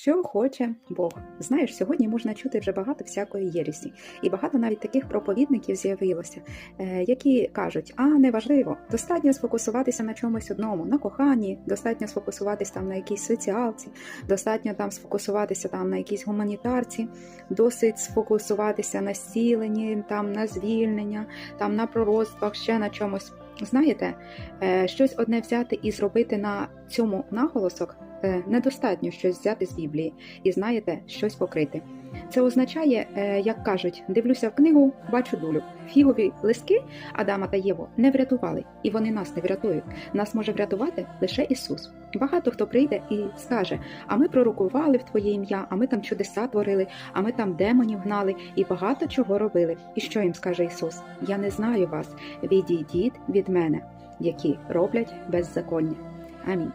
Що хоче Бог. Знаєш, сьогодні можна чути вже багато всякої єрісі, і багато навіть таких проповідників з'явилося, е, які кажуть: а неважливо, достатньо сфокусуватися на чомусь одному, на коханні, достатньо сфокусуватися там на якійсь соціалці, достатньо там сфокусуватися там на якійсь гуманітарці, досить сфокусуватися на зціленні, там на звільнення, там на пророцтвах, ще на чомусь. Знаєте, е, щось одне взяти і зробити на цьому наголосок недостатньо щось взяти з Біблії і знаєте, щось покрити. Це означає, е, як кажуть, дивлюся в книгу, бачу долю. Фігові листки Адама та Єву не врятували, і вони нас не врятують. Нас може врятувати лише Ісус. Багато хто прийде і скаже: а ми пророкували в Твоє ім'я, а ми там чудеса творили, а ми там демонів гнали і багато чого робили. І що їм скаже Ісус? Я не знаю вас. Відійдіть від мене, які роблять беззаконня. Амінь.